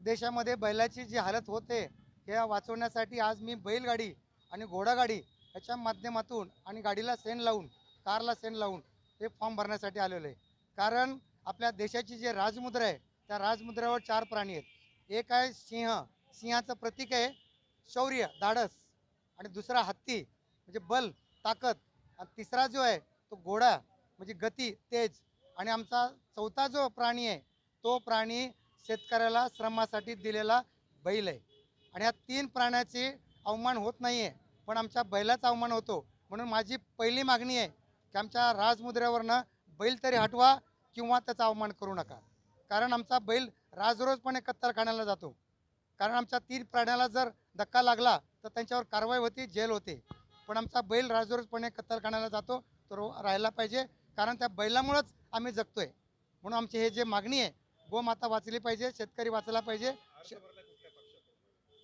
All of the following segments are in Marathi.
देशामध्ये बैलाची जी हालत होते हे वाचवण्यासाठी आज मी बैलगाडी आणि घोडागाडी ह्याच्या माध्यमातून आणि गाडीला सेन लावून कारला सेन लावून हे फॉर्म भरण्यासाठी आलेलो आहे. कारण आपल्या देशाची जी राजमुद्रा आहे त्या राजमुद्रावर चार प्राणी आहेत. एक आहे सिंह. सिंहाचं प्रतीक आहे शौर्य धाडस. आणि दुसरा हत्ती म्हणजे बल ताकद. आणि तिसरा जो आहे तो घोडा म्हणजे गती तेज. आणि आमचा चौथा जो प्राणी आहे तो प्राणी शेतकऱ्याला श्रमासाठी दिलेला बैल आहे. आणि या तीन प्राण्याचे अवमान होत नाही आहे पण आमच्या बैलाचा अवमान होतो. म्हणून माझी पहिली मागणी आहे की आमच्या राजमुद्र्यावरनं बैल तरी हटवा किंवा त्याचा अवमान करू नका. कारण आमचा बैल राजरोजपणे कत्तलखान्याला जातो. कारण आमच्या तीन प्राण्याला जर धक्का लागला तर त्यांच्यावर कारवाई होती जेल होते. पण आमचा बैल राजरोजपणे कत्तलखान्याला जातो तो राहायला पाहिजे. कारण त्या बैलामुळंच आम्ही जगतोय. म्हणून आमची हे जे मागणी आहे गोमाता वाचली पाहिजे शेतकरी वाचला पाहिजे.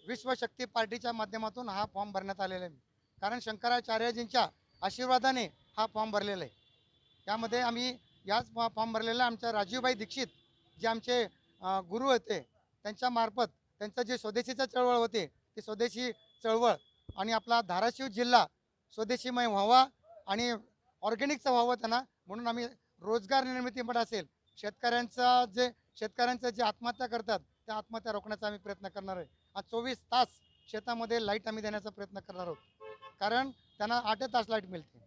विश्वशक्ती पार्टीच्या माध्यमातून हा फॉर्म भरण्यात आलेला आहे. कारण शंकराचार्यजींच्या आशीर्वादाने हा फॉर्म भरलेला आहे. त्यामध्ये आम्ही याच फॉर्म भरलेला आमच्या राजीवभाई दीक्षित जे आमचे गुरु होते त्यांच्या मार्फत त्यांचं जे स्वदेशीचं चळवळ होते ते स्वदेशी चळवळ आणि आपला धाराशिव जिल्हा स्वदेशीमय व्हावा आणि ऑर्गॅनिकचा व्हावं त्यांना. म्हणून आम्ही रोजगार निर्मिती पण असेल शेतकऱ्यांचा जे शेतकऱ्यांचं जे आत्महत्या करतात त्या आत्महत्या रोखण्याचा आम्ही प्रयत्न करणार आहे. आज चोवीस तास शेतामध्ये लाइट आम्ही देण्याचा प्रयत्न करणार आहोत. कारण त्यांना आठ तास लाइट मिळते.